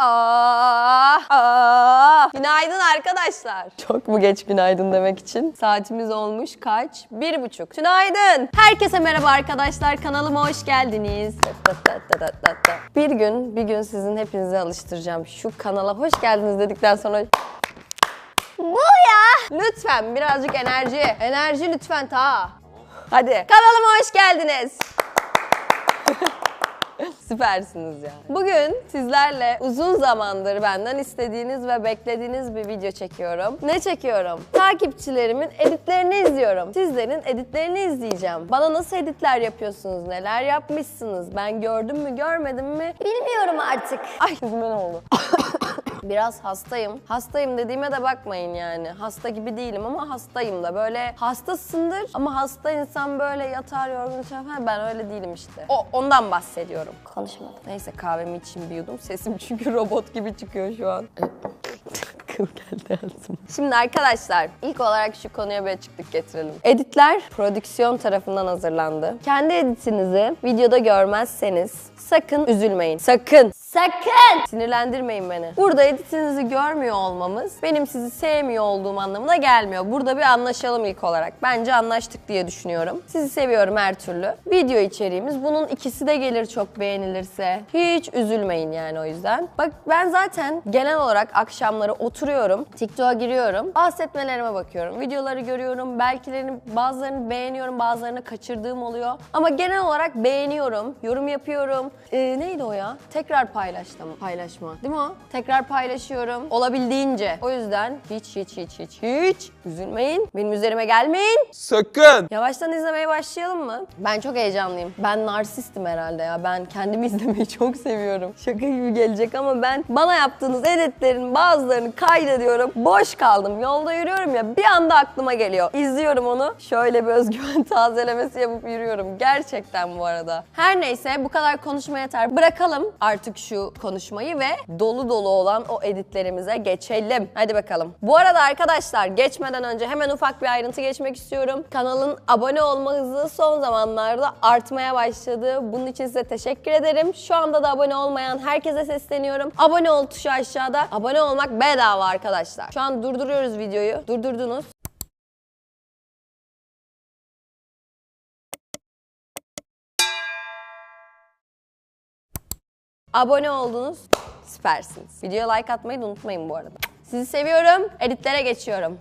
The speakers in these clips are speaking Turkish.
Aa, aa. Günaydın arkadaşlar. Çok mu geç günaydın demek için? Saatimiz olmuş kaç? Bir buçuk. Günaydın. Herkese merhaba arkadaşlar. Kanalıma hoş geldiniz. Bir gün, bir gün sizin hepinizi alıştıracağım. Şu kanala hoş geldiniz dedikten sonra Bu ya. Lütfen birazcık enerji. Enerji lütfen ta. Hadi. Kanalıma hoş geldiniz. Süpersiniz ya. Bugün sizlerle uzun zamandır benden istediğiniz ve beklediğiniz bir video çekiyorum. Ne çekiyorum? Takipçilerimin editlerini izliyorum. Sizlerin editlerini izleyeceğim. Bana nasıl editler yapıyorsunuz? Neler yapmışsınız? Ben gördüm mü görmedim mi? Bilmiyorum artık. Ay yüzüme ne oldu? Biraz hastayım. Hastayım dediğime de bakmayın yani. Hasta gibi değilim ama hastayım da. Böyle hastasındır ama hasta insan böyle yatar yorgun şey yapar. Ben öyle değilim işte. O ondan bahsediyorum. Konuşmadım. Neyse kahvemi içeyim bir yudum. Sesim çünkü robot gibi çıkıyor şu an. Kıl geldi ağzıma. Şimdi arkadaşlar ilk olarak şu konuya bir açıklık getirelim. Editler prodüksiyon tarafından hazırlandı. Kendi editinizi videoda görmezseniz sakın üzülmeyin. Sakın. Sakın. Sinirlendirmeyin beni. Burada editinizi görmüyor olmamız benim sizi sevmiyor olduğum anlamına gelmiyor. Burada bir anlaşalım ilk olarak. Bence anlaştık diye düşünüyorum. Sizi seviyorum her türlü. Video içeriğimiz bunun ikisi de gelir çok beğenilirse. Hiç üzülmeyin yani o yüzden. Bak ben zaten genel olarak akşamları oturuyorum. TikTok'a giriyorum. Bahsetmelerime bakıyorum. Videoları görüyorum. Belkilerini bazılarını beğeniyorum. Bazılarını kaçırdığım oluyor. Ama genel olarak beğeniyorum. Yorum yapıyorum. Ee, neydi o ya? Tekrar paylaştım. Paylaşma. Değil mi o? Tekrar paylaşıyorum. Olabildiğince. O yüzden hiç hiç hiç hiç hiç üzülmeyin. Benim üzerime gelmeyin. Sakın! Yavaştan izlemeye başlayalım mı? Ben çok heyecanlıyım. Ben narsistim herhalde ya. Ben kendimi izlemeyi çok seviyorum. Şaka gibi gelecek ama ben bana yaptığınız editlerin bazılarını kaydediyorum. Boş kaldım. Yolda yürüyorum ya bir anda aklıma geliyor. İzliyorum onu. Şöyle bir özgüven tazelemesi yapıp yürüyorum. Gerçekten bu arada. Her neyse bu kadar konuşma yeter. Bırakalım artık şu konuşmayı ve dolu dolu olan o editlerimize geçelim. Hadi bakalım. Bu arada arkadaşlar geçmeden önce hemen ufak bir ayrıntı geçmek istiyorum. Kanalın abone olma hızı son zamanlarda artmaya başladı. Bunun için size teşekkür ederim. Şu anda da abone olmayan herkese sesleniyorum. Abone ol tuşu aşağıda. Abone olmak bedava arkadaşlar. Şu an durduruyoruz videoyu. Durdurdunuz. Abone oldunuz. Süpersiniz. Videoya like atmayı unutmayın bu arada. Sizi seviyorum. Editlere geçiyorum.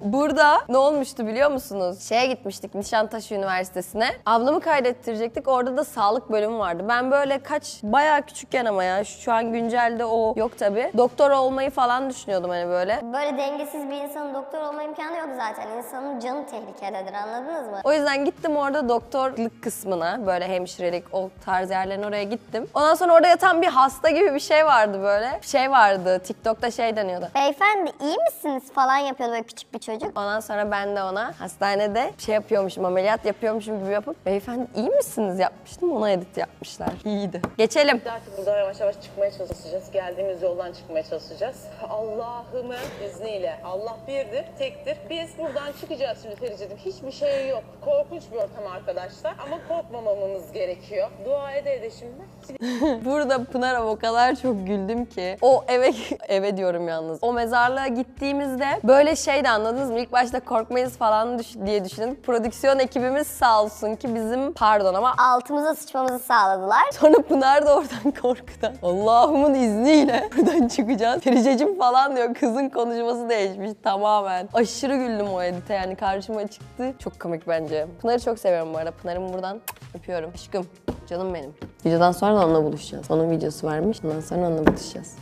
Burada ne olmuştu biliyor musunuz? Şeye gitmiştik Nişantaşı Üniversitesi'ne. Ablamı kaydettirecektik. Orada da sağlık bölümü vardı. Ben böyle kaç bayağı küçükken ama ya şu an güncelde o yok tabi. Doktor olmayı falan düşünüyordum hani böyle. Böyle dengesiz bir insanın doktor olma imkanı yok zaten. İnsanın canı tehlikededir anladınız mı? O yüzden gittim orada doktorluk kısmına böyle hemşirelik o tarz yerlerin oraya gittim. Ondan sonra orada yatan bir hasta gibi bir şey vardı böyle. Şey vardı TikTok'ta şey deniyordu. Beyefendi iyi misiniz falan yapıyordu böyle küçük bir çocuk. Ondan sonra ben de ona hastanede şey yapıyormuşum, ameliyat yapıyormuşum gibi yapıp beyefendi iyi misiniz yapmıştım. Ona edit yapmışlar. İyiydi. Geçelim. Artık buradan yavaş yavaş çıkmaya çalışacağız. Geldiğimiz yoldan çıkmaya çalışacağız. Allah'ımın izniyle. Allah birdir, tektir. Biz buradan çıkacağız şimdi Ferica'cığım. Hiçbir şey yok. Korkunç bir ortam arkadaşlar. Ama korkmamamamız gerekiyor. Dua ede ede şimdi. Burada Pınar'a o kadar çok güldüm ki. O eve eve diyorum yalnız. O mezarlığa gittiğimizde böyle şey de anladınız mı? İlk başta korkmayız falan düş- diye düşündük. Prodüksiyon ekibimiz sağ olsun ki bizim pardon ama Altımıza sıçmamızı sağladılar. Sonra Pınar da oradan korkudan Allah'ımın izniyle buradan çıkacağız. Fericecim falan diyor. Kızın konuşması değişmiş tamamen. Aşırı güldüm o edite yani karşıma çıktı. Çok komik bence. Pınar'ı çok seviyorum bu arada. Pınar'ımı buradan öpüyorum. Aşkım. Canım benim. Videodan sonra da onunla buluşacağız. Onun videosu varmış. Ondan sonra onunla buluşacağız.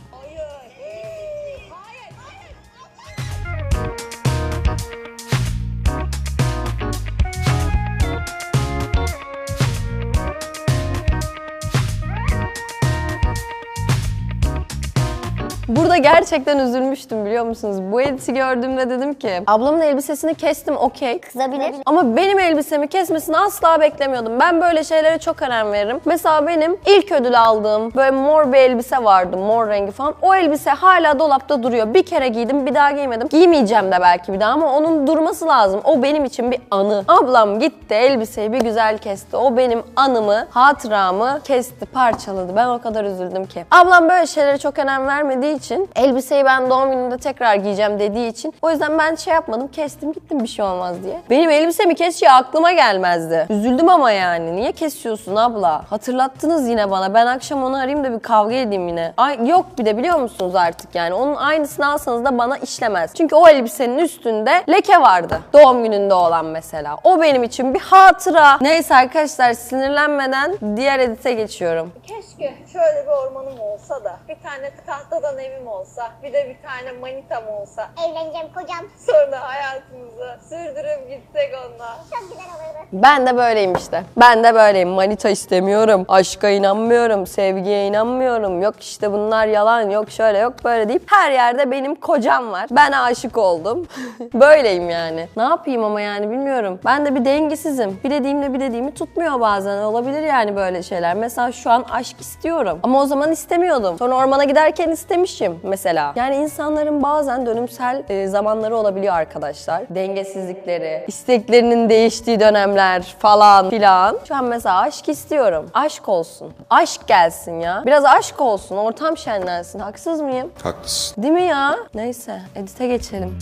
Burada gerçekten üzülmüştüm biliyor musunuz? Bu editi gördüğümde dedim ki ablamın elbisesini kestim okey. Kızabilir. Ama benim elbisemi kesmesini asla beklemiyordum. Ben böyle şeylere çok önem veririm. Mesela benim ilk ödül aldığım böyle mor bir elbise vardı. Mor rengi falan. O elbise hala dolapta duruyor. Bir kere giydim bir daha giymedim. Giymeyeceğim de belki bir daha ama onun durması lazım. O benim için bir anı. Ablam gitti elbiseyi bir güzel kesti. O benim anımı, hatıramı kesti, parçaladı. Ben o kadar üzüldüm ki. Ablam böyle şeylere çok önem vermediği için elbiseyi ben doğum gününde tekrar giyeceğim dediği için o yüzden ben şey yapmadım. Kestim gittim bir şey olmaz diye. Benim elbisemi keseceği aklıma gelmezdi. Üzüldüm ama yani. Niye kesiyorsun abla? Hatırlattınız yine bana. Ben akşam onu arayayım da bir kavga edeyim yine. Ay, yok bir de biliyor musunuz artık yani. Onun aynısını alsanız da bana işlemez. Çünkü o elbisenin üstünde leke vardı. Doğum gününde olan mesela. O benim için bir hatıra. Neyse arkadaşlar sinirlenmeden diğer edite geçiyorum. Keşke şöyle bir ormanım olsa da bir tane tahtadan evim olsa bir de bir tane manitam olsa Evleneceğim kocam. sonra hayatımızı sürdürüp gitsek onunla. Çok güzel olurdu. Ben de böyleyim işte. Ben de böyleyim. Manita istemiyorum. Aşka inanmıyorum. Sevgiye inanmıyorum. Yok işte bunlar yalan. Yok şöyle yok böyle deyip her yerde benim kocam var. Ben aşık oldum. böyleyim yani. Ne yapayım ama yani bilmiyorum. Ben de bir dengesizim. Bir dediğimle bir dediğimi tutmuyor bazen. Olabilir yani böyle şeyler. Mesela şu an aşk istiyorum. Ama o zaman istemiyordum. Sonra ormana giderken istemişim mesela. Yani insanların bazen dönümsel e, zamanları olabiliyor arkadaşlar. Dengesizlikleri, isteklerinin değiştiği dönemler falan filan. Şu an mesela aşk istiyorum. Aşk olsun. Aşk gelsin ya. Biraz aşk olsun. Ortam şenlensin. Haksız mıyım? Haklısın. Değil mi ya? Neyse, edite geçelim.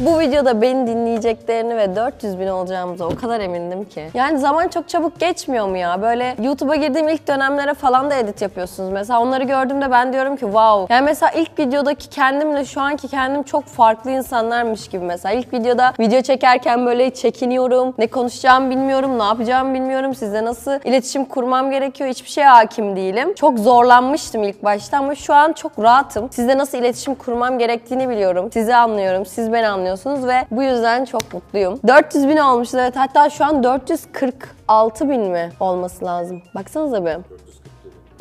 Bu videoda beni dinleyeceklerini ve 400 bin olacağımıza o kadar emindim ki. Yani zaman çok çabuk geçmiyor mu ya? Böyle YouTube'a girdiğim ilk dönemlere falan da edit yapıyorsunuz. Mesela onları gördüğümde ben diyorum ki wow. Yani mesela ilk videodaki kendimle şu anki kendim çok farklı insanlarmış gibi mesela. İlk videoda video çekerken böyle çekiniyorum. Ne konuşacağımı bilmiyorum, ne yapacağımı bilmiyorum. Sizle nasıl iletişim kurmam gerekiyor hiçbir şeye hakim değilim. Çok zorlanmıştım ilk başta ama şu an çok rahatım. Sizle nasıl iletişim kurmam gerektiğini biliyorum. Sizi anlıyorum, siz beni anlıyorsunuz ve bu yüzden çok mutluyum. 400 bin olmuşuz evet. Hatta şu an 446 bin mi olması lazım? Baksanıza bir.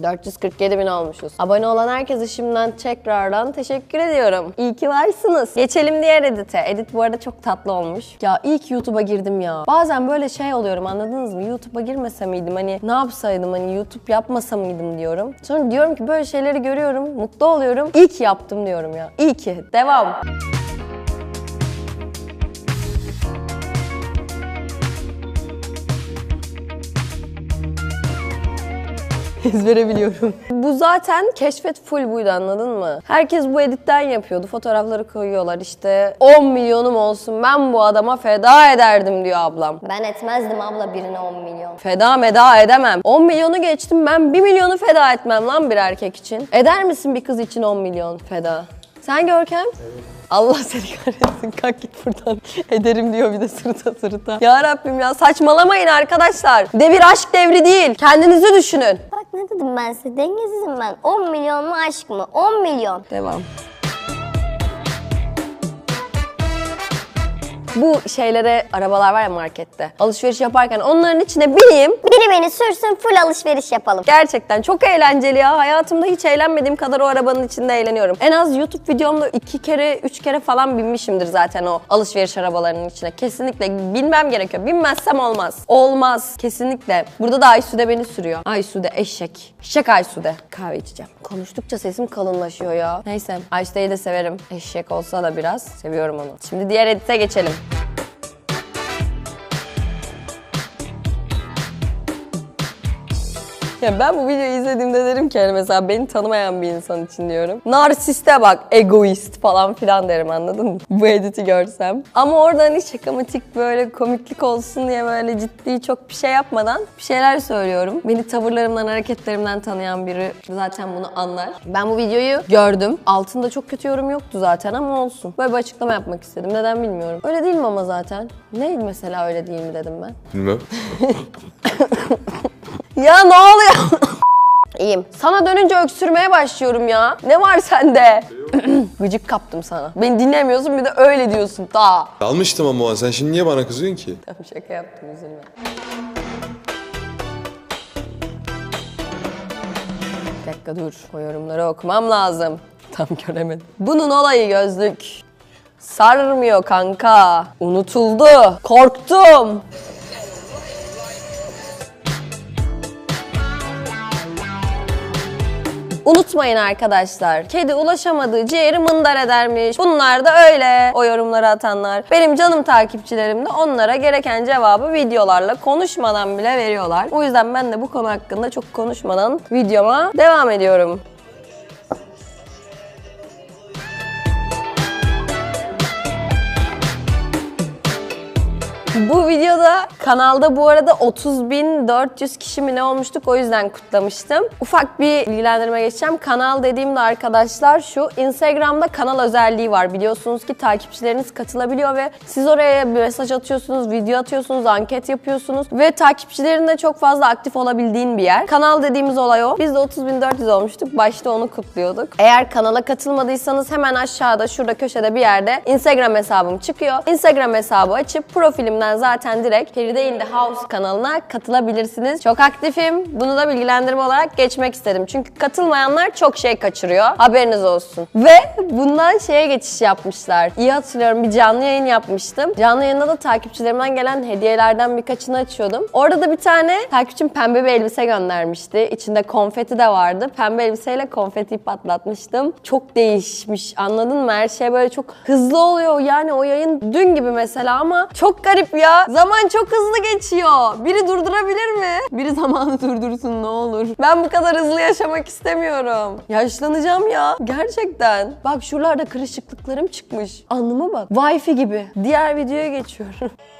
447 bin olmuşuz. Abone olan herkese şimdiden tekrardan teşekkür ediyorum. İyi ki varsınız. Geçelim diğer edite. Edit bu arada çok tatlı olmuş. Ya ilk YouTube'a girdim ya. Bazen böyle şey oluyorum anladınız mı? YouTube'a girmese miydim? Hani ne yapsaydım? Hani YouTube yapmasa mıydım diyorum. Sonra diyorum ki böyle şeyleri görüyorum. Mutlu oluyorum. İyi ki yaptım diyorum ya. İyi ki. Devam. ezbere biliyorum. Bu zaten keşfet full buydu anladın mı? Herkes bu editten yapıyordu. Fotoğrafları koyuyorlar işte 10 milyonum olsun ben bu adama feda ederdim diyor ablam. Ben etmezdim abla birine 10 milyon. Feda meda edemem. 10 milyonu geçtim ben 1 milyonu feda etmem lan bir erkek için. Eder misin bir kız için 10 milyon feda? Sen Görkem? Allah seni kahretsin kalk git buradan. Ederim diyor bir de sırıta sırıta. Ya Rabbim ya saçmalamayın arkadaşlar. Devir aşk devri değil. Kendinizi düşünün. Bak ne dedim ben size dengesizim ben. 10 milyon mu aşk mı? 10 milyon. Devam. Bu şeylere arabalar var ya markette. Alışveriş yaparken onların içine bineyim. Biri beni sürsün full alışveriş yapalım. Gerçekten çok eğlenceli ya. Hayatımda hiç eğlenmediğim kadar o arabanın içinde eğleniyorum. En az YouTube videomda iki kere, üç kere falan binmişimdir zaten o alışveriş arabalarının içine. Kesinlikle binmem gerekiyor. Binmezsem olmaz. Olmaz. Kesinlikle. Burada da Aysude beni sürüyor. Aysude eşek. Eşek Aysude. Kahve içeceğim. Konuştukça sesim kalınlaşıyor ya. Neyse. Aysude'yi de severim. Eşek olsa da biraz. Seviyorum onu. Şimdi diğer edite geçelim. Ya ben bu videoyu izlediğimde derim ki hani mesela beni tanımayan bir insan için diyorum. Narsiste bak, egoist falan filan derim anladın mı? Bu editi görsem. Ama orada hani şakamatik böyle komiklik olsun diye böyle ciddi çok bir şey yapmadan bir şeyler söylüyorum. Beni tavırlarımdan, hareketlerimden tanıyan biri zaten bunu anlar. Ben bu videoyu gördüm. Altında çok kötü yorum yoktu zaten ama olsun. Böyle bir açıklama yapmak istedim. Neden bilmiyorum. Öyle değil mi ama zaten? Neydi mesela öyle değil mi dedim ben. Bilmem. Ya ne oluyor? İyiyim. Sana dönünce öksürmeye başlıyorum ya. Ne var sende? Gıcık kaptım sana. Beni dinlemiyorsun bir de öyle diyorsun. Ta. Almıştım ama o an. Sen şimdi niye bana kızıyorsun ki? Tamam şaka yaptım üzülme. Bir dakika dur. O yorumları okumam lazım. Tam göremedim. Bunun olayı gözlük. Sarmıyor kanka. Unutuldu. Korktum. Unutmayın arkadaşlar. Kedi ulaşamadığı ciğeri mındar edermiş. Bunlar da öyle. O yorumları atanlar. Benim canım takipçilerim de onlara gereken cevabı videolarla konuşmadan bile veriyorlar. O yüzden ben de bu konu hakkında çok konuşmadan videoma devam ediyorum. Bu videoda kanalda bu arada 30.400 kişi mi ne olmuştuk o yüzden kutlamıştım. Ufak bir bilgilendirme geçeceğim. Kanal dediğimde arkadaşlar şu Instagram'da kanal özelliği var. Biliyorsunuz ki takipçileriniz katılabiliyor ve siz oraya mesaj atıyorsunuz, video atıyorsunuz, anket yapıyorsunuz ve takipçilerin de çok fazla aktif olabildiğin bir yer. Kanal dediğimiz olay o. Biz de 30.400 olmuştuk. Başta onu kutluyorduk. Eğer kanala katılmadıysanız hemen aşağıda şurada köşede bir yerde Instagram hesabım çıkıyor. Instagram hesabı açıp profilimden zaten direkt Feride in the House kanalına katılabilirsiniz. Çok aktifim. Bunu da bilgilendirme olarak geçmek istedim. Çünkü katılmayanlar çok şey kaçırıyor. Haberiniz olsun. Ve bundan şeye geçiş yapmışlar. İyi hatırlıyorum bir canlı yayın yapmıştım. Canlı yayında da takipçilerimden gelen hediyelerden birkaçını açıyordum. Orada da bir tane takipçim pembe bir elbise göndermişti. İçinde konfeti de vardı. Pembe elbiseyle konfeti patlatmıştım. Çok değişmiş. Anladın mı? Her şey böyle çok hızlı oluyor. Yani o yayın dün gibi mesela ama çok garip ya. Zaman çok hızlı geçiyor. Biri durdurabilir mi? Biri zamanı durdursun ne olur. Ben bu kadar hızlı yaşamak istemiyorum. Yaşlanacağım ya. Gerçekten. Bak şuralarda kırışıklıklarım çıkmış. Alnıma bak. Wi-Fi gibi. Diğer videoya geçiyorum.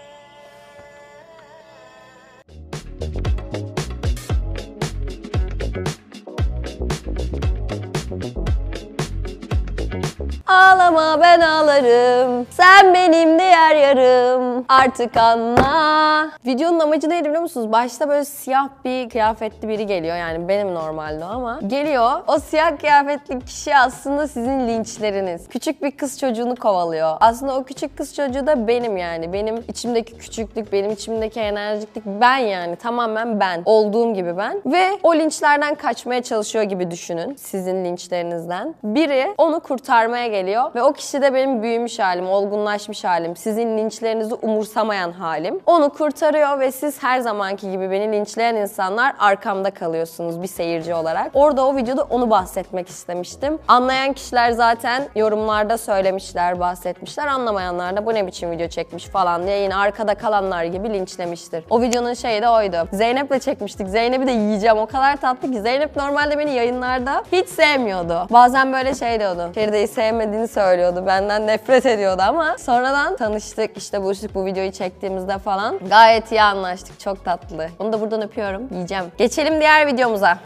Ağlama ben ağlarım. Sen benim diğer yarım. Artık anla. Videonun amacı neydi biliyor musunuz? Başta böyle siyah bir kıyafetli biri geliyor. Yani benim normalde ama. Geliyor. O siyah kıyafetli kişi aslında sizin linçleriniz. Küçük bir kız çocuğunu kovalıyor. Aslında o küçük kız çocuğu da benim yani. Benim içimdeki küçüklük, benim içimdeki enerjiklik ben yani. Tamamen ben. Olduğum gibi ben. Ve o linçlerden kaçmaya çalışıyor gibi düşünün. Sizin linçlerinizden. Biri onu kurtarmaya geliyor ve o kişi de benim büyümüş halim, olgunlaşmış halim, sizin linçlerinizi umursamayan halim. Onu kurtarıyor ve siz her zamanki gibi beni linçleyen insanlar arkamda kalıyorsunuz bir seyirci olarak. Orada o videoda onu bahsetmek istemiştim. Anlayan kişiler zaten yorumlarda söylemişler, bahsetmişler. Anlamayanlar da bu ne biçim video çekmiş falan diye yine arkada kalanlar gibi linçlemiştir. O videonun şeyi de oydu. Zeynep'le çekmiştik. Zeynep'i de yiyeceğim. O kadar tatlı ki. Zeynep normalde beni yayınlarda hiç sevmiyordu. Bazen böyle şey diyordu. Feride'yi sevmediğini söylüyordu. Benden nefret ediyordu ama sonradan tanıştık. işte buluştuk bu videoyu çektiğimizde falan. Gayet iyi anlaştık. Çok tatlı. Onu da buradan öpüyorum. Yiyeceğim. Geçelim diğer videomuza.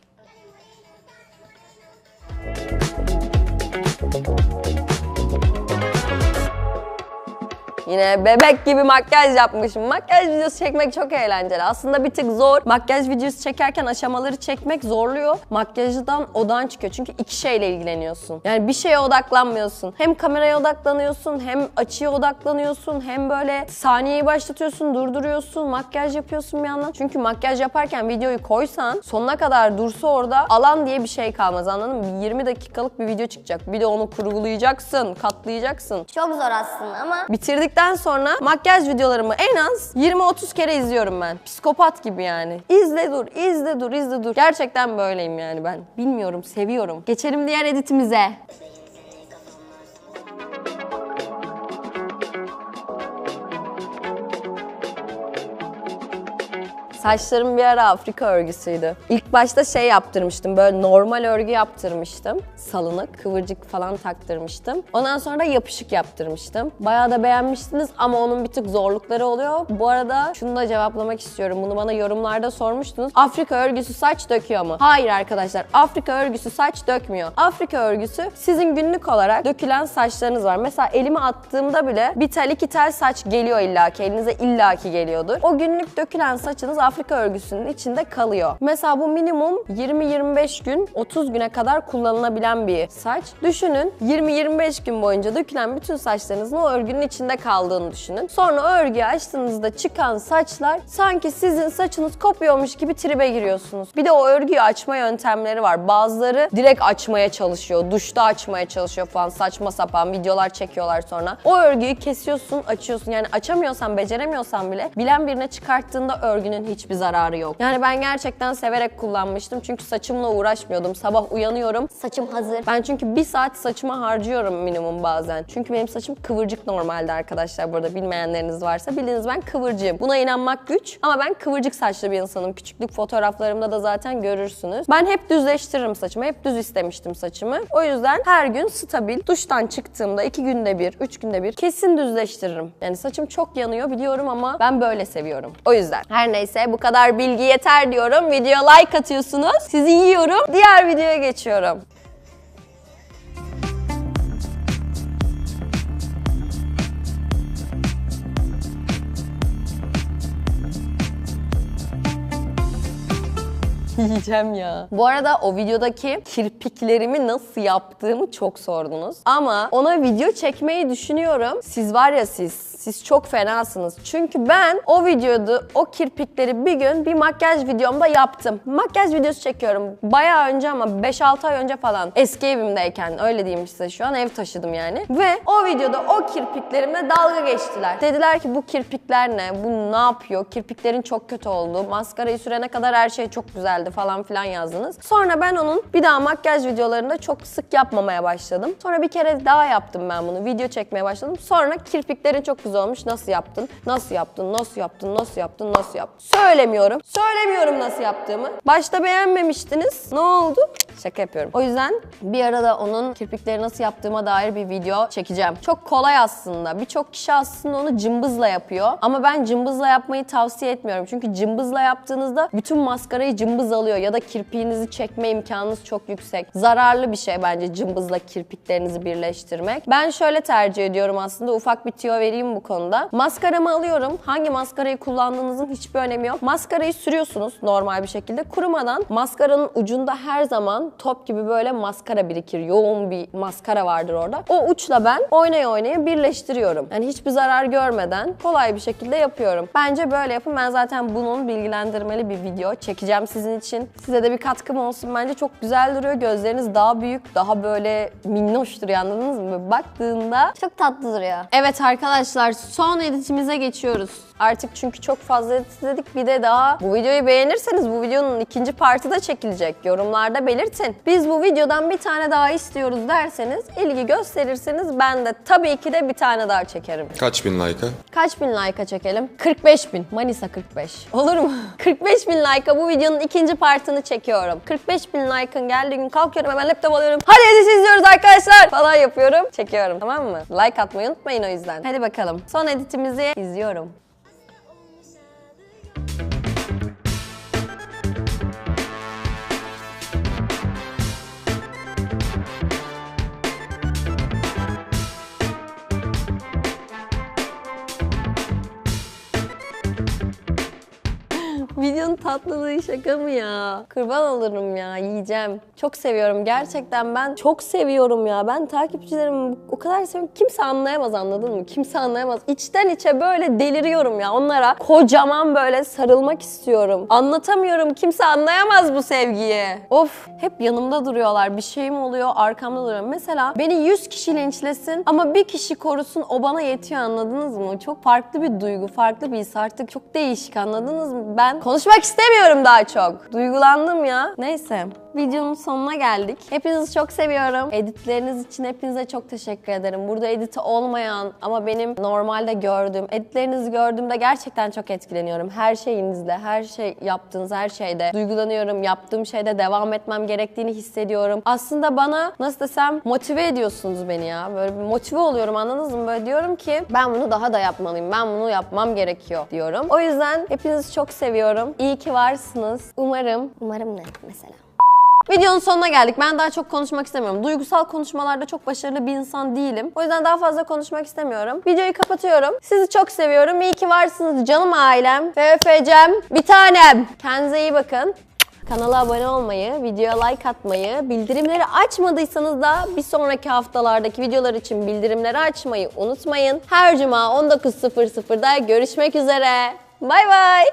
Yine bebek gibi makyaj yapmışım. Makyaj videosu çekmek çok eğlenceli. Aslında bir tık zor. Makyaj videosu çekerken aşamaları çekmek zorluyor. Makyajdan odan çıkıyor. Çünkü iki şeyle ilgileniyorsun. Yani bir şeye odaklanmıyorsun. Hem kameraya odaklanıyorsun, hem açıya odaklanıyorsun, hem böyle saniyeyi başlatıyorsun, durduruyorsun, makyaj yapıyorsun bir yandan. Çünkü makyaj yaparken videoyu koysan sonuna kadar dursa orada alan diye bir şey kalmaz anladın mı? 20 dakikalık bir video çıkacak. Bir de onu kurgulayacaksın, katlayacaksın. Çok zor aslında ama Bitirdikten sonra makyaj videolarımı en az 20-30 kere izliyorum ben. Psikopat gibi yani. İzle dur, izle dur, izle dur. Gerçekten böyleyim yani ben. Bilmiyorum, seviyorum. Geçelim diğer editimize. Saçlarım bir ara Afrika örgüsüydü. İlk başta şey yaptırmıştım, böyle normal örgü yaptırmıştım. Salınık, kıvırcık falan taktırmıştım. Ondan sonra da yapışık yaptırmıştım. Bayağı da beğenmiştiniz ama onun bir tık zorlukları oluyor. Bu arada şunu da cevaplamak istiyorum. Bunu bana yorumlarda sormuştunuz. Afrika örgüsü saç döküyor mu? Hayır arkadaşlar. Afrika örgüsü saç dökmüyor. Afrika örgüsü sizin günlük olarak dökülen saçlarınız var. Mesela elime attığımda bile bir tel iki tel saç geliyor illaki. Elinize illaki geliyordur. O günlük dökülen saçınız Afrika örgüsünün içinde kalıyor. Mesela bu minimum 20-25 gün, 30 güne kadar kullanılabilen bir saç. Düşünün 20-25 gün boyunca dökülen bütün saçlarınızın o örgünün içinde kaldığını düşünün. Sonra örgüyü açtığınızda çıkan saçlar sanki sizin saçınız kopuyormuş gibi tribe giriyorsunuz. Bir de o örgüyü açma yöntemleri var. Bazıları direkt açmaya çalışıyor, duşta açmaya çalışıyor falan saçma sapan videolar çekiyorlar sonra. O örgüyü kesiyorsun, açıyorsun. Yani açamıyorsan, beceremiyorsan bile bilen birine çıkarttığında örgünün hiçbir zararı yok. Yani ben gerçekten severek kullanmıştım çünkü saçımla uğraşmıyordum. Sabah uyanıyorum, Saçım hazır. ben çünkü bir saat saçıma harcıyorum minimum bazen. Çünkü benim saçım kıvırcık normalde arkadaşlar. Burada bilmeyenleriniz varsa bildiğiniz ben kıvırcığım. Buna inanmak güç ama ben kıvırcık saçlı bir insanım. Küçüklük fotoğraflarımda da zaten görürsünüz. Ben hep düzleştiririm saçımı. Hep düz istemiştim saçımı. O yüzden her gün stabil duştan çıktığımda iki günde bir, üç günde bir kesin düzleştiririm. Yani saçım çok yanıyor biliyorum ama ben böyle seviyorum. O yüzden. Her neyse bu kadar bilgi yeter diyorum. Videoya like atıyorsunuz. Sizi yiyorum. Diğer videoya geçiyorum. Yiyeceğim ya. Bu arada o videodaki kirpiklerimi nasıl yaptığımı çok sordunuz. Ama ona video çekmeyi düşünüyorum. Siz var ya siz, siz çok fenasınız. Çünkü ben o videoda o kirpikleri bir gün bir makyaj videomda yaptım. Makyaj videosu çekiyorum. Bayağı önce ama 5-6 ay önce falan. Eski evimdeyken öyle diyeyim size şu an ev taşıdım yani. Ve o videoda o kirpiklerimle dalga geçtiler. Dediler ki bu kirpikler ne? Bu ne yapıyor? Kirpiklerin çok kötü oldu. Maskarayı sürene kadar her şey çok güzeldi falan filan yazdınız. Sonra ben onun bir daha makyaj videolarında çok sık yapmamaya başladım. Sonra bir kere daha yaptım ben bunu. Video çekmeye başladım. Sonra kirpiklerin çok güzel olmuş. Nasıl yaptın? Nasıl yaptın? Nasıl yaptın? Nasıl yaptın? Nasıl yaptın? Söylemiyorum. Söylemiyorum nasıl yaptığımı. Başta beğenmemiştiniz. Ne oldu? Şaka yapıyorum. O yüzden bir arada onun kirpikleri nasıl yaptığıma dair bir video çekeceğim. Çok kolay aslında. Birçok kişi aslında onu cımbızla yapıyor. Ama ben cımbızla yapmayı tavsiye etmiyorum. Çünkü cımbızla yaptığınızda bütün maskarayı cımbız alıyor ya da kirpiğinizi çekme imkanınız çok yüksek. Zararlı bir şey bence cımbızla kirpiklerinizi birleştirmek. Ben şöyle tercih ediyorum aslında. Ufak bir tüyo vereyim bu konuda. Maskaramı alıyorum. Hangi maskarayı kullandığınızın hiçbir önemi yok. Maskarayı sürüyorsunuz normal bir şekilde. Kurumadan maskaranın ucunda her zaman top gibi böyle maskara birikir. Yoğun bir maskara vardır orada. O uçla ben oynaya oynaya birleştiriyorum. Yani hiçbir zarar görmeden kolay bir şekilde yapıyorum. Bence böyle yapın. Ben zaten bunun bilgilendirmeli bir video çekeceğim sizin için. Size de bir katkım olsun. Bence çok güzel duruyor. Gözleriniz daha büyük, daha böyle minnoş duruyor anladınız mı? Baktığında Çok tatlı duruyor. Evet arkadaşlar son editimize geçiyoruz. Artık çünkü çok fazla izledik. Bir de daha bu videoyu beğenirseniz bu videonun ikinci partı da çekilecek. Yorumlarda belirtin. Biz bu videodan bir tane daha istiyoruz derseniz, ilgi gösterirseniz ben de tabii ki de bir tane daha çekerim. Kaç bin like'a? Kaç bin like'a çekelim? 45 bin. Manisa 45. Olur mu? 45 bin like'a bu videonun ikinci partını çekiyorum. 45 bin like'ın geldiği gün kalkıyorum hemen laptop alıyorum. Hadi edit izliyoruz arkadaşlar falan yapıyorum. Çekiyorum tamam mı? Like atmayı unutmayın o yüzden. Hadi bakalım. Son editimizi izliyorum. Tatlılığı şaka mı ya? Kurban olurum ya yiyeceğim. Çok seviyorum gerçekten ben çok seviyorum ya. Ben takipçilerimi o kadar seviyorum. Kimse anlayamaz anladın mı? Kimse anlayamaz. İçten içe böyle deliriyorum ya onlara. Kocaman böyle sarılmak istiyorum. Anlatamıyorum. Kimse anlayamaz bu sevgiyi. Of hep yanımda duruyorlar. Bir şeyim oluyor arkamda duruyor. Mesela beni 100 kişi linçlesin ama bir kişi korusun o bana yetiyor anladınız mı? Çok farklı bir duygu, farklı bir his artık çok değişik anladınız mı? Ben konuşmak istemiyorum daha çok. Duygulandım ya. Neyse. Videonun sonuna geldik. Hepinizi çok seviyorum. Editleriniz için hepinize çok teşekkür ederim. Burada editi olmayan ama benim normalde gördüğüm, editlerinizi gördüğümde gerçekten çok etkileniyorum. Her şeyinizle, her şey yaptığınız her şeyde duygulanıyorum. Yaptığım şeyde devam etmem gerektiğini hissediyorum. Aslında bana nasıl desem motive ediyorsunuz beni ya. Böyle bir motive oluyorum anladınız mı? Böyle diyorum ki ben bunu daha da yapmalıyım. Ben bunu yapmam gerekiyor diyorum. O yüzden hepinizi çok seviyorum. İyi ki varsınız. Umarım Umarım ne mesela? Videonun sonuna geldik. Ben daha çok konuşmak istemiyorum. Duygusal konuşmalarda çok başarılı bir insan değilim. O yüzden daha fazla konuşmak istemiyorum. Videoyu kapatıyorum. Sizi çok seviyorum. İyi ki varsınız canım ailem. FFC'm bir tanem. Kendinize iyi bakın. Kanala abone olmayı, videoya like atmayı, bildirimleri açmadıysanız da bir sonraki haftalardaki videolar için bildirimleri açmayı unutmayın. Her cuma 19.00'da görüşmek üzere. Bay bay.